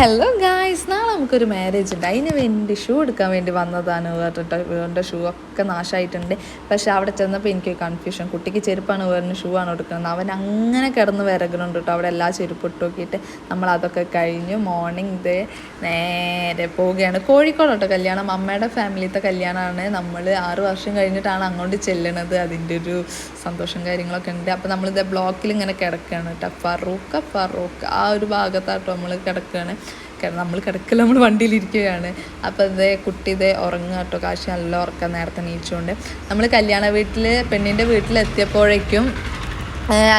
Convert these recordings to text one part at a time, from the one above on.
Hello guy നമുക്കൊരു marriage ഉണ്ട്. അതിന് വേണ്ടി ഷൂ എടുക്കാൻ വേണ്ടി വന്നതാണ് പറഞ്ഞിട്ട് ഇവരുടെ ഷൂ ഒക്കെ നാശമായിട്ടുണ്ട് പക്ഷേ അവിടെ ചെന്നപ്പോൾ എനിക്ക് കൺഫ്യൂഷൻ കുട്ടിക്ക് ചെരുപ്പാണ് വേറെ ഷൂ ആണ് എടുക്കുന്നത് അവൻ അങ്ങനെ കിടന്ന് വിറകുന്നുണ്ട് കേട്ടോ. അവിടെ എല്ലാ ചെരുപ്പ് ഇട്ട് നോക്കിയിട്ട് നമ്മൾ അതൊക്കെ കഴിഞ്ഞു. മോർണിംഗ് ഇത് നേരെ പോവുകയാണ്. കോഴിക്കോട് കേട്ടോ കല്യാണം. അമ്മയുടെ ഫാമിലിത്തെ കല്യാണമാണ്. നമ്മൾ ആറ് വർഷം കഴിഞ്ഞിട്ടാണ് അങ്ങോട്ട് ചെല്ലണത്. അതിന്റെ ഒരു സന്തോഷം കാര്യങ്ങളൊക്കെ ഉണ്ട്. അപ്പോൾ നമ്മളിത് ബ്ലോക്കിൽ ഇങ്ങനെ കിടക്കുകയാണ് കേട്ടോ. ഫറൂഖ് ഫറൂഖ് ആ ഒരു ഭാഗത്താട്ടോ നമ്മൾ കിടക്കുകയാണ്. നമ്മൾ കിടക്കില്ല നമ്മൾ വണ്ടിയിലിരിക്കുകയാണ്. അപ്പോൾ ഇതേ കുട്ടി ഇതേ ഉറങ്ങുക കേട്ടോ. കാശ് നല്ല ഉറക്കം നേരത്തെ നീച്ചുകൊണ്ട് നമ്മൾ കല്യാണ വീട്ടിൽ പെണ്ണിന്റെ വീട്ടിലെത്തിയപ്പോഴേക്കും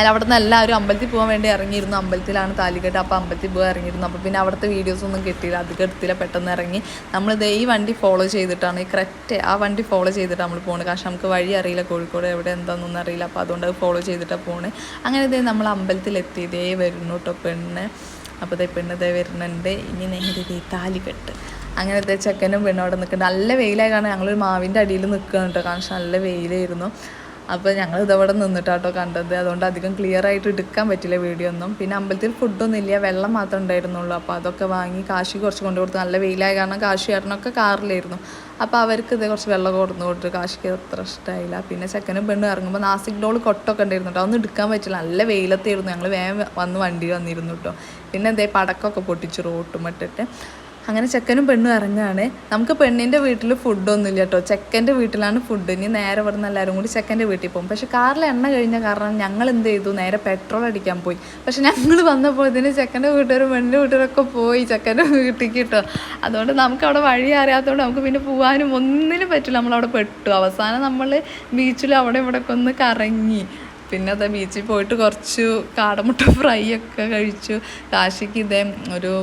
അവിടെ നിന്ന് എല്ലാവരും അമ്പലത്തിൽ പോകാൻ വേണ്ടി ഇറങ്ങിയിരുന്നു. അമ്പലത്തിലാണ് താലികെട്ട്. അപ്പോൾ അമ്പലത്തിൽ പോകാൻ ഇറങ്ങിയിരുന്നു. അപ്പോൾ പിന്നെ അവിടുത്തെ വീഡിയോസ് ഒന്നും കിട്ടിയില്ല. അധികം എടുത്തില്ല. പെട്ടെന്ന് ഇറങ്ങി. നമ്മൾ നമ്മളിത് ഈ വണ്ടി ഫോളോ ചെയ്തിട്ടാണ്. ഈ കറക്റ്റ് ആ വണ്ടി ഫോളോ ചെയ്തിട്ട് നമ്മൾ പോകുന്നത് കാരണം നമുക്ക് വഴി അറിയില്ല. കോഴിക്കോട് എവിടെ എന്താണെന്നൊന്നും അറിയില്ല. അപ്പോൾ അതുകൊണ്ട് അത് ഫോളോ ചെയ്തിട്ടാണ് പോകുന്നത് അങ്ങനെ ഇതേ നമ്മൾ അമ്പലത്തിലെത്തി. ഇതേ വരുന്നു കേട്ടോ പെണ്ണ്. അപ്പോൾ ഇതേ പെണ്ണ് ഇതേ വരുന്നുണ്ട്. ഇനി നേരെ ഇതേ താലികെട്ട് അങ്ങനത്തെ ചെക്കനും പെണ്ണും അവിടെ നിൽക്കുന്നുണ്ട്. നല്ല വെയിലായി കാരണം ഞങ്ങളൊരു മാവിന്റെ അടിയിൽ നിൽക്കുകയാണ് കേട്ടോ. കാരണം നല്ല വെയിലായിരുന്നു. അപ്പോൾ ഞങ്ങൾ ഇതവിടെ നിന്നിട്ടാട്ടോ കണ്ടത്. അതുകൊണ്ട് അധികം ക്ലിയർ ആയിട്ട് എടുക്കാൻ പറ്റില്ല വീഡിയോ ഒന്നും. പിന്നെ അമ്പലത്തിൽ ഫുഡൊന്നും ഇല്ല വെള്ളം മാത്രമേ ഉണ്ടായിരുന്നുള്ളൂ. അപ്പോൾ അതൊക്കെ വാങ്ങി കാശി കുറച്ച് കൊണ്ടു കൊടുത്തു. നല്ല വെയിലായ കാരണം കാശി ചേട്ടനൊക്കെ കാറിലായിരുന്നു. അപ്പോൾ അവർക്ക് ഇത് കുറച്ച് വെള്ളം കൊടുത്തു കൊടുത്തു. കാശിക്ക് അത്ര ഇഷ്ടമായില്ല പിന്നെ ചെക്കനും പെണ്ണും ഇറങ്ങുമ്പോൾ നാസിക് ഡോൾ കൊട്ടൊക്കെ ഉണ്ടായിരുന്നു കേട്ടോ. അതൊന്നും എടുക്കാൻ പറ്റില്ല. നല്ല വെയിലത്തായിരുന്നു. ഞങ്ങൾ വേഗം വന്ന് വണ്ടി വന്നിരുന്നു കേട്ടോ. പിന്നെ എന്തേ പടക്കമൊക്കെ പൊട്ടിച്ചു റോട്ടുമിട്ടിട്ട് അങ്ങനെ ചെക്കനും പെണ്ണും ഇറങ്ങുകയാണ്. നമുക്ക് പെണ്ണിന്റെ വീട്ടിൽ ഫുഡൊന്നുമില്ല കേട്ടോ. ചെക്കന്റെ വീട്ടിലാണ് ഫുഡ് ഇനി നേരെ ഇവിടെ നിന്ന് എല്ലാവരും കൂടി ചെക്കന്റെ വീട്ടിൽ പോകും. പക്ഷെ കാറിൽ എണ്ണ കഴിഞ്ഞ കാരണം ഞങ്ങൾ എന്ത് ചെയ്തു? നേരെ പെട്രോൾ അടിക്കാൻ പോയി. പക്ഷെ ഞങ്ങൾ വന്നപ്പോൾ ഇതിന് ചെക്കന്റെ വീട്ടുകാരും പെണ്ണിന്റെ വീട്ടുകാരൊക്കെ പോയി ചെക്കന്റെ വീട്ടിലേക്ക് കേട്ടോ. അതുകൊണ്ട് നമുക്ക് അവിടെ വഴി അറിയാത്തതുകൊണ്ട് നമുക്ക് പിന്നെ പോകാനും ഒന്നിനും പറ്റില്ല. നമ്മളവിടെ പെട്ടു. അവസാനം നമ്മൾ ബീച്ചിൽ അവിടെ ഇവിടെ ഒക്കെ ഒന്ന് കറങ്ങി. പിന്നെ അതാ ബീച്ചിൽ പോയിട്ട് കുറച്ച് കാടമുട്ട ഫ്രൈ ഒക്കെ കഴിച്ചു. കാശിക്ക് ഇതേ ഒരു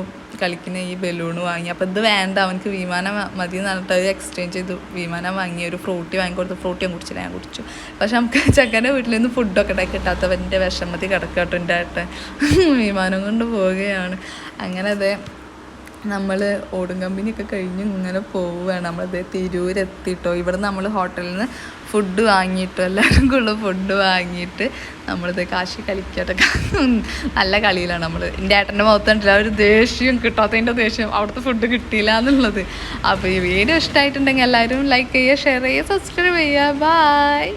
കളിക്കുന്ന ഈ ബലൂൺ വാങ്ങി. അപ്പോൾ ഇത് വേണ്ട അവനക്ക് വിമാനം മതി എന്ന് പറഞ്ഞിട്ട് അത് എക്സ്ചേഞ്ച് ചെയ്തു. വിമാനം വാങ്ങി ഒരു ഫ്രൂട്ടി വാങ്ങിക്കൊടുത്തു ഫ്രൂട്ടി ഞാൻ കുടിച്ചില്ല ഞാൻ കുടിച്ചു. പക്ഷെ നമുക്ക് ചെക്കന്റെ വീട്ടിൽ നിന്ന് ഫുഡൊക്കെ ഉണ്ടാക്കി കിട്ടാത്തവന്റെ വിഷമത്തിൽ കിടക്കട്ടുണ്ടായിട്ട് വിമാനം കൊണ്ട് പോവുകയാണ്. അങ്ങനെ അതെ നമ്മൾ ഓടും. കമ്പനിയൊക്കെ കഴിഞ്ഞ് ഇങ്ങനെ പോവുകയാണ്. നമ്മളത് തിരൂരെത്തിട്ടോ. ഇവിടെ നമ്മൾ ഹോട്ടലിൽ നിന്ന് ഫുഡ് വാങ്ങിയിട്ടോ എല്ലാവരും കൂടെ ഫുഡ് വാങ്ങിയിട്ട് നമ്മളിത് കാശി കളിക്കാട്ടൊക്കെ നല്ല കളിയിലാണ് നമ്മൾ എന്റെ ഏട്ടന്റെ മുഖത്ത് കണ്ടില്ല? ഒരു ദേഷ്യം കിട്ടാത്തതിന്റെ ദേഷ്യം. അവിടുത്തെ ഫുഡ് കിട്ടിയില്ല എന്നുള്ളത്. അപ്പോൾ ഈ വീഡിയോ ഇഷ്ടമായിട്ടുണ്ടെങ്കിൽ എല്ലാവരും ലൈക്ക് ചെയ്യുക ഷെയർ ചെയ്യുക സബ്സ്ക്രൈബ് ചെയ്യുക. ബായ്